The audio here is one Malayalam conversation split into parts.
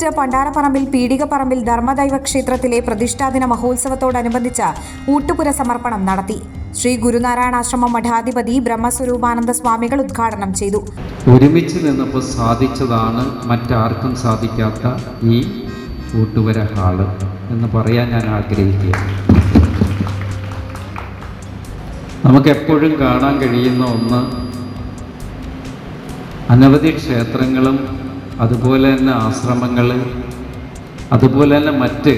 ഈസ്റ്റ് പണ്ടാരപ്പറമ്പിൽ പീടികപ്പറമ്പിൽ ധർമ്മദൈവ ക്ഷേത്രത്തിലെ പ്രതിഷ്ഠാദിന മഹോത്സവത്തോടനുബന്ധിച്ച് ഊട്ടുപുര സമർപ്പണം നടത്തി. ശ്രീ ഗുരുനാരായണാശ്രമം മഠാധിപതി ബ്രഹ്മസ്വരൂപാനന്ദ സ്വാമികൾ ഉദ്ഘാടനം ചെയ്തു. ഒരുമിച്ച് നിന്നപ്പോൾ സാധിച്ചതാണ് മറ്റാർക്കും സാധിക്കാത്ത ഈ ഊട്ടുപുര ഹാൾ എന്ന് പറയാൻ ഞാൻ ആഗ്രഹിക്കുക നമുക്ക് എപ്പോഴും കാണാൻ കഴിയുന്ന ഒന്ന് അനവധി ക്ഷേത്രങ്ങളും അതുപോലെ തന്നെ ആശ്രമങ്ങൾ അതുപോലെ തന്നെ മറ്റ്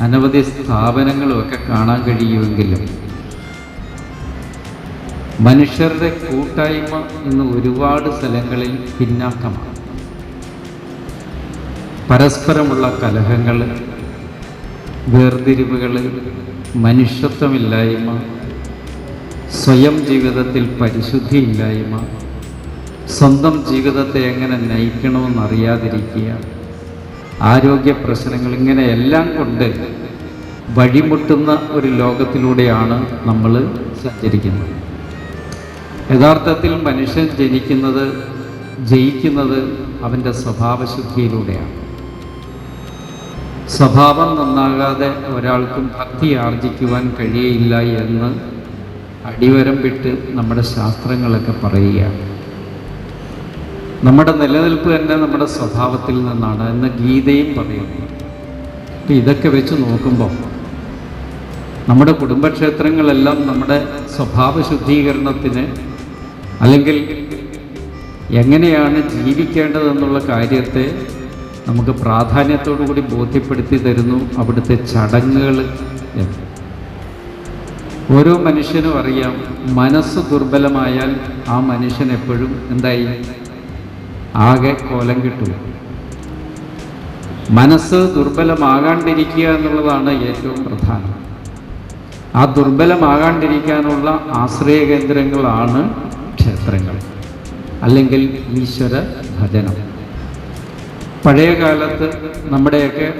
അനവധി സ്ഥാപനങ്ങളും ഒക്കെ കാണാൻ കഴിയുമെങ്കിലും മനുഷ്യരുടെ കൂട്ടായ്മ ഇന്ന് ഒരുപാട് സ്ഥലങ്ങളിൽ പിന്നാക്കമാണ്. പരസ്പരമുള്ള കലഹങ്ങൾ വേർതിരിവുകൾ മനുഷ്യത്വമില്ലായ്മ സ്വയം ജീവിതത്തിൽ പരിശുദ്ധിയില്ലായ്മ സ്വന്തം ജീവിതത്തെ എങ്ങനെ നയിക്കണമെന്നറിയാതിരിക്കുക. ആരോഗ്യ പ്രശ്നങ്ങൾ ഇങ്ങനെ എല്ലാം കൊണ്ട് വഴിമുട്ടുന്ന ഒരു ലോകത്തിലൂടെയാണ് നമ്മൾ സഞ്ചരിക്കുന്നത്. യഥാർത്ഥത്തിൽ മനുഷ്യൻ ജനിക്കുന്നത് ജയിക്കുന്നത് അവന്റെ സ്വഭാവശുദ്ധിയിലൂടെയാണ്. സ്വഭാവം നന്നാകാതെ ഒരാൾക്കും ഭക്തി ആർജിക്കുവാൻ കഴിയയില്ല എന്ന് അടിവരം വിട്ട് നമ്മുടെ ശാസ്ത്രങ്ങളൊക്കെ പറയുകയാണ്. നമ്മുടെ നിലനിൽപ്പ് തന്നെ നമ്മുടെ സ്വഭാവത്തിൽ നിന്നാണ് എന്ന് ഗീതയും പറയുന്നു. അപ്പം ഇതൊക്കെ വെച്ച് നോക്കുമ്പോൾ നമ്മുടെ കുടുംബക്ഷേത്രങ്ങളെല്ലാം നമ്മുടെ സ്വഭാവ ശുദ്ധീകരണത്തിന് അല്ലെങ്കിൽ എങ്ങനെയാണ് ജീവിക്കേണ്ടതെന്നുള്ള കാര്യത്തെ നമുക്ക് പ്രാധാന്യത്തോടു കൂടി ബോധ്യപ്പെടുത്തി തരുന്നു അവിടുത്തെ ചടങ്ങുകൾ എന്ന്. ഓരോ മനുഷ്യനും അറിയാം മനസ്സ് ദുർബലമായാൽ ആ മനുഷ്യൻ എപ്പോഴും എന്തായി? ആകെ കോലം കിട്ടും. മനസ്സ് ദുർബലമാകാണ്ടിരിക്കുക എന്നുള്ളതാണ് ഏറ്റവും പ്രധാനം. ആ ദുർബലമാകാണ്ടിരിക്കാനുള്ള ആശ്രയ കേന്ദ്രങ്ങളാണ് ക്ഷേത്രങ്ങൾ അല്ലെങ്കിൽ ഈശ്വര ഭജനം. പഴയ കാലത്ത് നമ്മുടെയൊക്കെ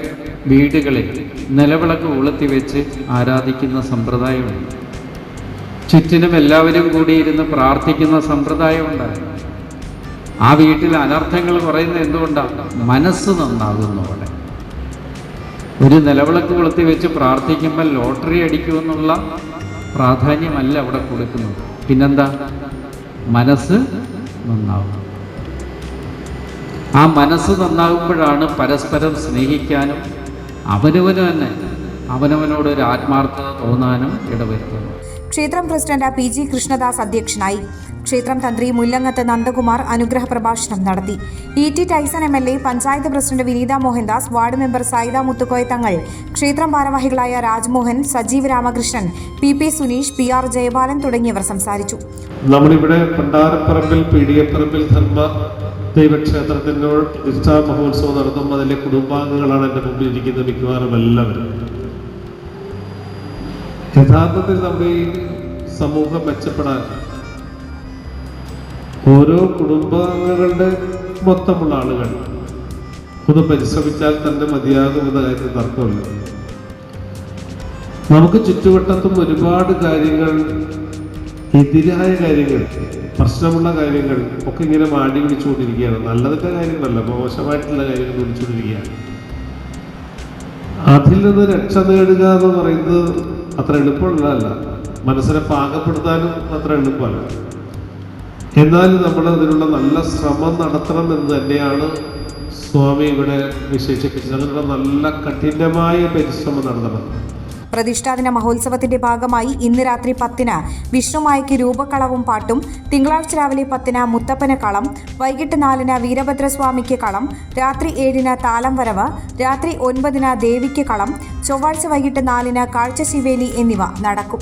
വീടുകളിൽ നിലവിളക്ക് കൊളുത്തി വെച്ച് ആരാധിക്കുന്ന സമ്പ്രദായമുണ്ട്. ചുറ്റിനും എല്ലാവരും കൂടിയിരുന്ന് പ്രാർത്ഥിക്കുന്ന സമ്പ്രദായം ഉണ്ടായിരുന്നു ആ വീട്ടിൽ അനർത്ഥങ്ങൾ പറയുന്നത് എന്തുകൊണ്ടാണ് മനസ്സ് നന്നാകുന്നതോടെ ഒരു നിലവിളക്ക് കൊളുത്തി വെച്ച് പ്രാർത്ഥിക്കുമ്പോൾ ലോട്ടറി അടിക്കുമെന്നുള്ള പ്രാധാന്യമല്ല അവിടെ കൊടുക്കുന്നത്. പിന്നെന്താ? മനസ്സ് നന്നാവും ആ മനസ്സ് നന്നാകുമ്പോഴാണ് പരസ്പരം സ്നേഹിക്കാനും അവനവന് തന്നെ അവനവനോട് ഒരു ആത്മാർത്ഥത തോന്നാനും ഇടവരുത്തുന്നത്. ക്ഷേത്രം പ്രസിഡന്റ് പി ജി കൃഷ്ണദാസ് അധ്യക്ഷനായി. ക്ഷേത്രം തന്ത്രി മുല്ലങ്ങത്ത് നന്ദകുമാർ അനുഗ്രഹ പ്രഭാഷണം നടത്തി. E T Taison M L A panchayat president Vineetha Mohandas ward member Sayida Muthukoya Thangal ക്ഷേത്രം ഭാരവാഹികളായ Rajmohan Sajeev Ramakrishnan P P Suneesh P R Jayabalan തുടങ്ങിയവർ സംസാരിച്ചു. നമ്മളിവിടെ പണ്ടാരപ്പറമ്പിൽ പീഡിയപ്പറമ്പിൽ ധർമ്മ ദൈവക്ഷേത്രത്തിന്റെ പ്രതിഷ്ഠാ മഹോത്സവം നടത്തുമ്പോൾ അതിലെ കുടുംബാംഗങ്ങളാണ് എന്റെ മുമ്പിൽ ഇരിക്കുന്നത് മിക്കവാറും എല്ലാവരും. യഥാർത്ഥത്തിൽ നമ്മുടെ ഈ സമൂഹം മെച്ചപ്പെടാൻ ഓരോ കുടുംബങ്ങളുടെ മൊത്തമുള്ള ആളുകൾ ഒന്ന് പരിശ്രമിച്ചാൽ തന്നെ മതിയാകുമെന്ന കാര്യത്തിൽ തർക്കമില്ല. നമുക്ക് ചുറ്റുവട്ടത്തും ഒരുപാട് കാര്യങ്ങൾ എതിരായ കാര്യങ്ങൾ പ്രശ്നമുള്ള കാര്യങ്ങൾ ഒക്കെ ഇങ്ങനെ മാടി വിളിച്ചുകൊണ്ടിരിക്കുകയാണ് നല്ലതൊക്കെ കാര്യങ്ങളല്ല മോശമായിട്ടുള്ള കാര്യങ്ങൾ വിളിച്ചുകൊണ്ടിരിക്കുകയാണ് അതിൽ നിന്ന് രക്ഷ നേടുക എന്ന് പറയുന്നത് അത്ര എളുപ്പമുള്ളതല്ല. മനസ്സിനെ പാകപ്പെടുത്താനും അത്ര എളുപ്പമല്ല. എന്നാൽ നമ്മൾ അതിനുള്ള നല്ല ശ്രമം നടത്തണം എന്ന് തന്നെയാണ് സ്വാമി ഇവിടെ വിശേഷിപ്പിച്ചത്. അതിനുള്ള നല്ല കഠിനമായ പരിശ്രമം നടത്തണം. പ്രതിഷ്ഠാദിന മഹോത്സവത്തിന്റെ ഭാഗമായി ഇന്ന് രാത്രി പത്തിന് വിഷ്ണുമായയ്ക്ക് രൂപക്കളവും പാട്ടും തിങ്കളാഴ്ച രാവിലെ പത്തിന് മുത്തപ്പന് കളം വൈകിട്ട് നാലിന് വീരഭദ്രസ്വാമിക്ക് കളം രാത്രി ഏഴിന് താലം വരവ് രാത്രി ഒൻപതിന് ദേവിക്ക് കളം ചൊവ്വാഴ്ച വൈകിട്ട് നാലിന് കാഴ്ചശിവേലി എന്നിവ നടക്കും.